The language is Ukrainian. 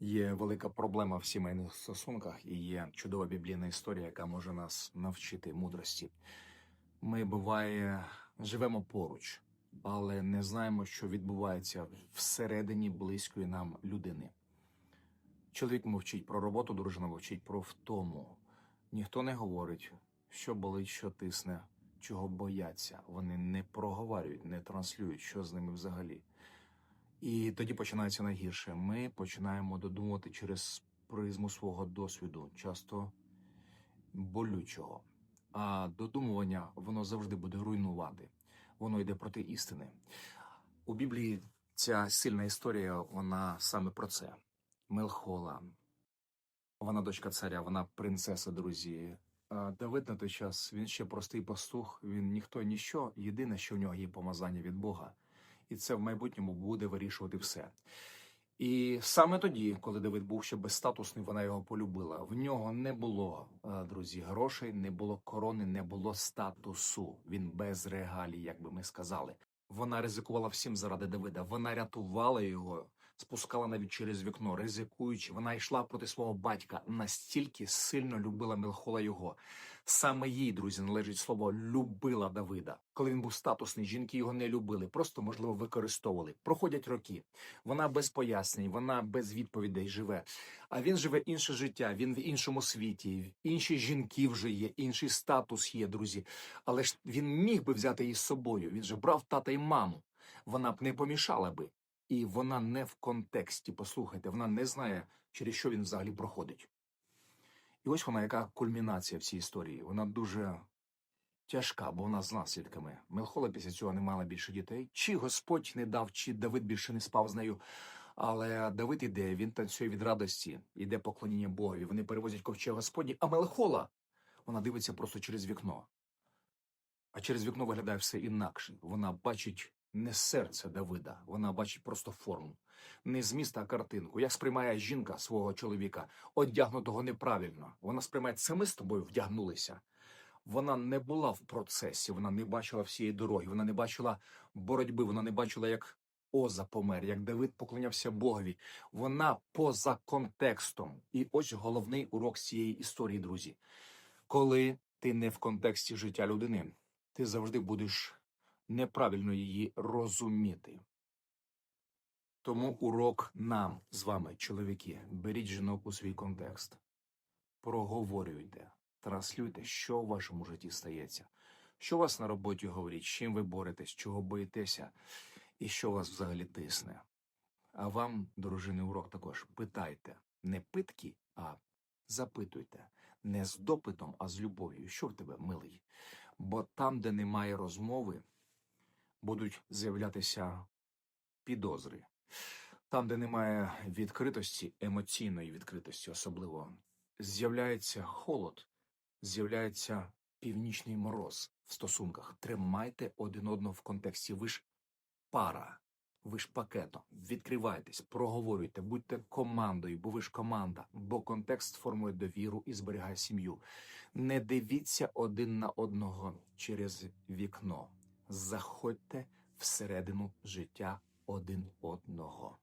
Є велика проблема в сімейних стосунках і є чудова біблійна історія, яка може нас навчити мудрості. Ми буває живемо поруч, але не знаємо, що відбувається всередині близької нам людини. Чоловік мовчить про роботу, дружина мовчить про втому. Ніхто не говорить, що болить, що тисне, чого бояться. Вони не проговорюють, не транслюють, що з ними взагалі. І тоді починається найгірше. Ми починаємо додумувати через призму свого досвіду, часто болючого. А додумування воно завжди буде руйнувати. Воно йде проти істини. У Біблії ця сильна історія, вона саме про це. Мелхола. Вона дочка царя, вона принцеса, друзі. Давид на той час він ще простий пастух, він ніхто ніщо. Єдине, що в нього є помазання від Бога і це в майбутньому буде вирішувати все. І саме тоді, коли Давид був ще безстатусний, вона його полюбила. В нього не було е, друзі грошей, не було корони, не було статусу. Він без регалій, як би ми сказали. Вона ризикувала всім заради Давида. Вона рятувала його, спускала навіть через вікно, ризикуючи. Вона йшла проти свого батька. Настільки сильно любила Мелхола його. Саме їй, друзі, належить слово любила Давида. Коли він був статусний, жінки його не любили, просто можливо використовували. Проходять роки. Вона без пояснень, вона без відповідей живе. А він живе інше життя. Він в іншому світі. Інші жінки вже є, інший статус є, друзі. Але ж він міг би взяти її з собою. Він же брав тата і маму. Вона б не помішала би. І вона не в контексті. Послухайте, вона не знає, через що він взагалі проходить. І ось вона, яка кульмінація в цій історії. Вона дуже тяжка, бо вона з наслідками. Мелхола після цього не мала більше дітей. Чи Господь не дав, чи Давид більше не спав з нею. Але Давид іде, він танцює від радості, іде поклоніння Богові. Вони перевозять ковчег Господні, а Мелхола вона дивиться просто через вікно. А через вікно виглядає все інакше. Вона бачить не серце Давида, вона бачить просто форму, не зміст, а картинку. Як сприймає жінка свого чоловіка, одягнутого неправильно. Вона сприймає це ми з тобою вдягнулися. Вона не була в процесі, вона не бачила всієї дороги, вона не бачила боротьби, вона не бачила, як Оза помер, як Давид поклонявся Богові. Вона поза контекстом. І ось головний урок цієї історії, друзі. Коли ти не в контексті життя людини, ти завжди будеш неправильно її розуміти. Тому урок нам з вами, чоловіки, беріть жінок у свій контекст, проговорюйте, транслюйте, що в вашому житті стається, що у вас на роботі говорить, чим ви боретесь, чого боїтеся, і що вас взагалі тисне. А вам, дружини, урок також питайте не питки, а запитуйте не з допитом, а з любов'ю. Що в тебе, милий? Бо там, де немає розмови, будуть з'являтися підозри. Там, де немає відкритості, емоційної відкритості, особливо, з'являється холод, з'являється північний мороз в стосунках. Тримайте один одного в контексті. Ви ж пара, ви ж пакетом. Відкривайтесь, проговорюйте, будьте командою, бо ви ж команда, бо контекст формує довіру і зберігає сім'ю. Не дивіться один на одного через вікно. Заходьте всередину життя один одного.